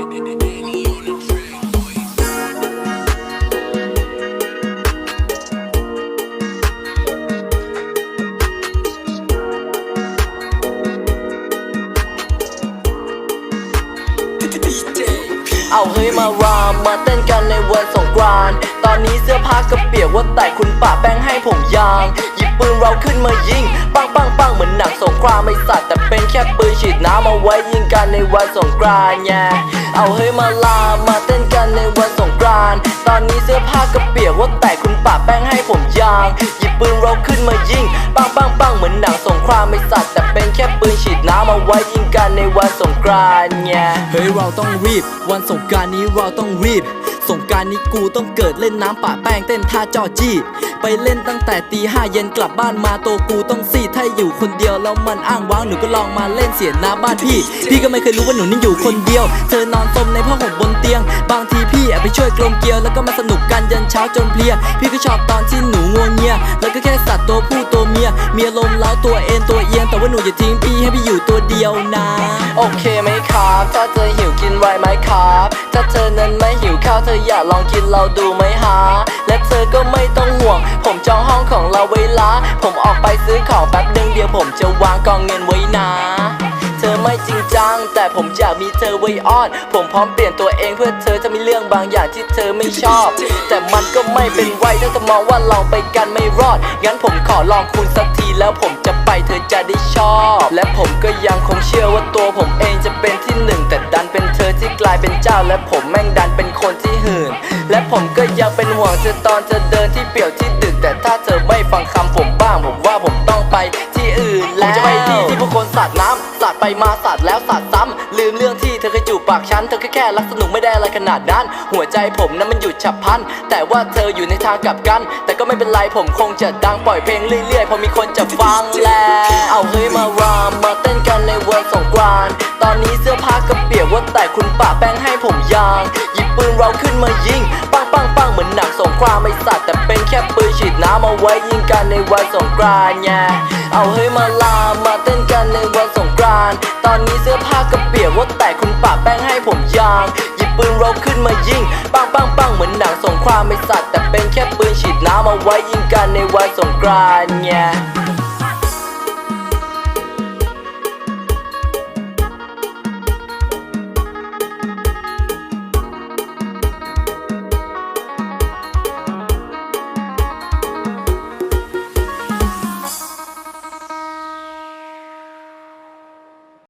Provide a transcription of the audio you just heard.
เอาเฮ้ยมารามมาเต้นกันในวันสงกรานต์ตอนนี้เสื้อผ้าก็เปียกว่าแต่คุณป่าแป้งให้ผมยาง หยิบปืนเราขึ้นมายิง ปังปังปังเหมือนหนังสงครามไม่สัตว์แต่เป็นแค่ปืนฉีดน้ำเอาไว้ยิงกันในวันสงกรานต์ไง เอาเฮ้ยมาลา มาเต้นกันในวันสงกรานต์ตอนนี้เสื้อผ้าก็เปียกว่าแต่คุณป่าแป้งให้ผมยาง หยิบปืนเราขึ้นมายิงปังปังปังเหมือนหนังสงครามไม่สัตว์แต่เป็นแค่ปืนฉีดน้ำเอาไว้ยิงกันในวันสงกรานต์แย่เฮ้ยเราต้องรีบ วันสงกรานต์นี้เราต้องรีบ สงกรารนี้กูต้องเกิดเล่นน้ำป่าแป้งเต้นท่าจอจี้ ไปเล่นตั้งแต่ตีห้าเย็นกลับบ้านมาโตกูต้องซีดถ้าอยู่คนเดียวแล้วมันอ้างว้างหนูก็ลองมาเล่นเสียหน้าบ้านพี่ พี่ก็ไม่เคยรู้ว่าหนูนี่อยู่คนเดียว เธอนอนสมในผ้าห่มบนเตียง บางทีพี่แอบไปช่วยกลมเกลียวแล้วก็มาสนุกกันยันเช้าจนเพลีย พี่ก็ชอบตอนที่หนูงัวเงียแล้วก็แค่สัตว์ตัวผู้ตัวเมียเมียลมเล้าตัวเอ็นตัวเอียงแต่ว่าหนูอย่าทิ้งพี่ให้พี่อยู่ตัวเดียวนะโอเคไหมครับถ้าเธอหิวกินไวไหมครับถ้าเธอนั้นไม่หิวข้าวเธออยากลองกินเราดูไหมฮะ และเธอก็ไม่ต้องห่วง ผมจองห้องของเราไว้ละผมออกไปซื้อของแป๊บหนึงเดียวผมจะวางกองเงินไว้นะ เธอไม่จริงจัง แต่ผมอยากมีเธอไว้อ้อน ผมพร้อมเปลี่ยนตัวเองเพื่อเธอจะมีเรื่องบางอย่างที่เธอไม่ชอบ แต่มันก็ไม่เป็นไรถ้าเธอมองว่าเราไปกันไม่รอด งั้นผมขอลองคุณสักทีแล้วผมจะไปเธอจะได้ชอบ และผมก็ยังคงเชื่อว่าตัวผมเองจะเป็นที่หนึ่งแต่ดันเป็นเธอที่กลายเป็นเจ้าและผมแม่งดันเป็นคนที่หื่ น และผมก็ยังเป็นห่วงเธอตอนเธอเดินที่เปี่ยวที่ดึก แต่ถ้าเธอไม่ฟังคำผมบ้างผมว่าผมต้องไปที่อื่นแล้วผมจะไปที่ที่ผู้คนสาดน้ำสาดไปมาสาดแล้วสาดซ้ำลืมเรื่องที่เธอเคยจูบปากฉันเธอแค่แค่รักสนุกไม่ได้อะไรขนาดนั้น หัวใจผมนั้นมันหยุดฉับพลัน แต่ว่าเธออยู่ในทางกลับกัน แต่ก็ไม่เป็นไรผมคงจะดังปล่อยเพลงเรื่อยๆพอมีคนจะฟังแล้วเอาเฮ้ยมารามมาเต้นกันในวันสงกรานต์ตอนนี้เสื้อผ้าก็เปียกว่าแต่คุณป่าแป้งให้ผมยาง เราขึ้นมายิง ปังปังปังเหมือนหนังสงครามไม่สัตว์แต่เป็นแค่ปืนฉีดน้ำเอาไว้ยิงกันในวันสงกรานต์แเอาเฮ้ยมาลามาเต้นกันในวันสงกรานต์ตอนนี้เสื้อผ้าก็เปียกว่าแต่คุณป่าแป้งให้ผมยาง หยิบปืนเราขึ้นมายิง ปังปังปังเหมือนหนังสงครามไม่สัตว์แต่เป็นแค่ปืนฉีดน้ำเอาไว้ยิงกันในวันสงกรานต์แย่